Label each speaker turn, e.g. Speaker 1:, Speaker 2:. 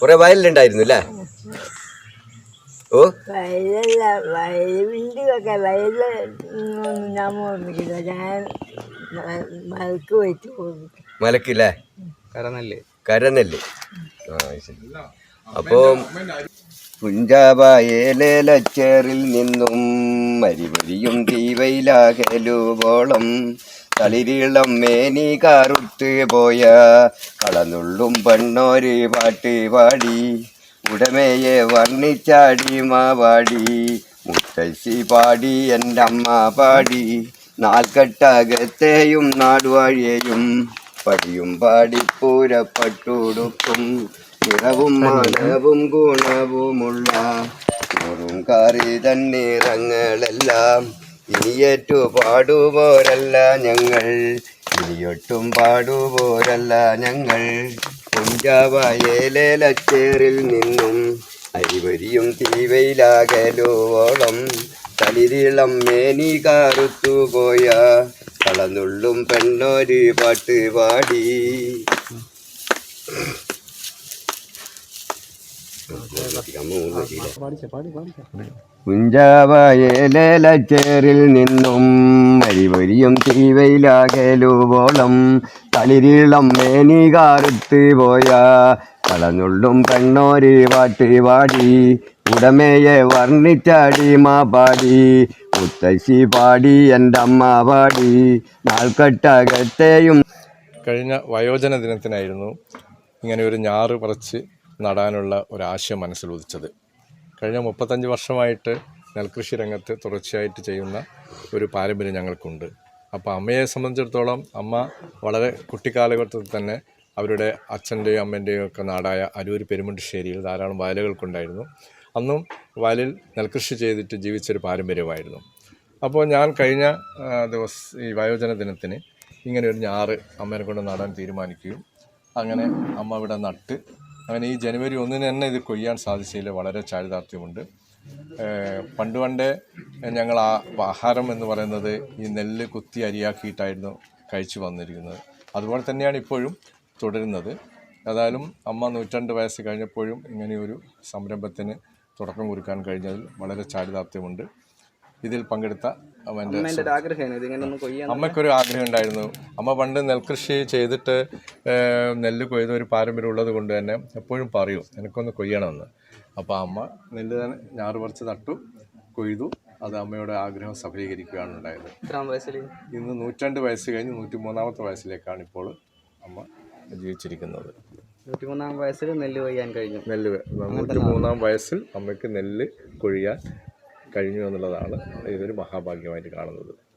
Speaker 1: കുറെ വയലിലുണ്ടായിരുന്നു അല്ലേ? ഓ.
Speaker 2: വയലല്ല വയലിന്റെയൊക്കെ വയൽ ഒന്നും ഞാൻ ഓർമ്മിക്കില്ല ഞാൻ മ- മലക്ക് പോയിട്ട് ഓർമ്മിക്കും
Speaker 1: മലക്കില്ലേ
Speaker 3: കരനല്ലേ.
Speaker 1: കരനെല്ല്. ആ ശരി. അപ്പോൾ പുഞ്ചാബായേലച്ചേറിൽ നിന്നും മരിവരിയും തീവയിലാകലുവോളം തളിരിളം മേനി കാറുത്ത് പോയ കളനുള്ളും പെണ്ണോര് പാട്ട് പാടി. ഉടമയെ വർണിച്ചാടി മാവാടി. മുത്തശ്ശി പാടി എന്റെ അമ്മ പാടി. നാൽക്കെട്ടകത്തെയും നാടുവാഴിയെയും പടിയും പാടിപ്പൂരപ്പട്ടുടുക്കും നിറവും മാനവും ഗുണവുമുള്ള നൂറും കാറി തന്നിറങ്ങളെല്ലാം ഇനിയേറ്റു പാടുപോരല്ല ഞങ്ങൾ. ഇനിയൊട്ടും പാടുപോരല്ല ഞങ്ങൾ. പുഞ്ചാവയേലേലച്ചേറിൽ നിന്നും അരിവരിയും തീവയിലാകലോളം തലിതിളം മേനി കാറുത്തുപോയ കളന്നുള്ളും പെണ്ണൊരു പാട്ട് പാടി. പുഞ്ചാവയേലേലച്ചേറിൽ നിന്നും മരിവരിയും തീവയിലാകലുവോളം തളിരീളം മേനി കാറുത്ത് പോയ കളഞ്ഞുള്ളും പെണ്ണോരി പാട്ട് പാടി ഉടമയെ വർണിച്ചാടി മാ പാടി മുത്തശ്ശി പാടി എന്റെ അമ്മ പാടി നാൽക്കെട്ടകത്തെയും
Speaker 4: കഴിഞ്ഞ വയോജന ദിനത്തിനായിരുന്നു ഇങ്ങനെ ഒരു ഞാറ് പറിച്ച് നടാനുള്ള ഒരാശയം മനസ്സിൽ ഉദിച്ചത്. കഴിഞ്ഞ മുപ്പത്തഞ്ച് വർഷമായിട്ട് നെൽകൃഷി രംഗത്ത് തുടർച്ചയായിട്ട് ചെയ്യുന്ന ഒരു പാരമ്പര്യം ഞങ്ങൾക്കുണ്ട്. അപ്പോൾ അമ്മയെ സംബന്ധിച്ചിടത്തോളം അമ്മ വളരെ കുട്ടിക്കാലഘട്ടത്തിൽ തന്നെ അവരുടെ അച്ഛന്റെയും അമ്മേന്റെയും ഒക്കെ നാടായ അരൂർ പെരുമുണ്ടിശ്ശേരിയിൽ ധാരാളം വയലുകൾക്കുണ്ടായിരുന്നു. അന്നും വയലിൽ നെൽകൃഷി ചെയ്തിട്ട് ജീവിച്ചൊരു പാരമ്പര്യമായിരുന്നു. അപ്പോൾ ഞാൻ കഴിഞ്ഞ ദിവസം ഈ വയോജന ദിനത്തിന് ഇങ്ങനെ ഒരു ഞാറ് അമ്മേനെ കൊണ്ട് നടാൻ തീരുമാനിക്കുകയും അങ്ങനെ അമ്മ ഇവിടെ നട്ട് അങ്ങനെ ഈ ജനുവരി ഒന്നിന് തന്നെ ഇത് കൊയ്യാൻ സാധിച്ചതിൽ വളരെ ചാരിതാർത്ഥ്യമുണ്ട്. പണ്ട് പണ്ടേ ഞങ്ങൾ ആ ആഹാരം എന്ന് പറയുന്നത് ഈ നെല്ല് കുത്തി അരിയാക്കിയിട്ടായിരുന്നു കഴിച്ചു വന്നിരിക്കുന്നത്. അതുപോലെ തന്നെയാണ് ഇപ്പോഴും തുടരുന്നത്. ഏതായാലും അമ്മ നൂറ്റണ്ട് വയസ്സ് കഴിഞ്ഞപ്പോഴും ഇങ്ങനെയൊരു സംരംഭത്തിന് തുടക്കം കുറിക്കാൻ കഴിഞ്ഞതിൽ വളരെ ചാരിതാർത്ഥ്യമുണ്ട്. ഇതിൽ പങ്കെടുത്ത അമ്മയ്ക്കൊരു ആഗ്രഹം ഉണ്ടായിരുന്നു അമ്മ പണ്ട് നെൽകൃഷി ചെയ്തിട്ട് നെല്ല് കൊയ്ത ഒരു പാരമ്പര്യം ഉള്ളത് കൊണ്ട് തന്നെ എപ്പോഴും പറയും എനിക്കൊന്ന് കൊയ്യണമെന്ന്. അപ്പോൾ അമ്മ നെല്ല് തന്നെ ഞാറ് പറിച്ച് നട്ടു കൊയ്തു. അത് അമ്മയുടെ ആഗ്രഹം സഫലീകരിക്കുകയാണ് ഉണ്ടായത്. ഇന്ന് നൂറ്റണ്ട് വയസ്സ് കഴിഞ്ഞ് നൂറ്റി മൂന്നാമത്തെ വയസ്സിലേക്കാണ് ഇപ്പോൾ അമ്മ ജീവിച്ചിരിക്കുന്നത്.
Speaker 3: നൂറ്റിമൂന്നാം വയസ്സിൽ നെല്ല് കൊയ്യാൻ കഴിഞ്ഞു.
Speaker 4: നെല്ല് നൂറ്റി മൂന്നാം വയസ്സിൽ അമ്മയ്ക്ക് നെല്ല് കൊഴിയാൻ കഴിഞ്ഞു എന്നുള്ളതാണ് ഇതൊരു മഹാഭാഗ്യമായിട്ട് കാണുന്നത്.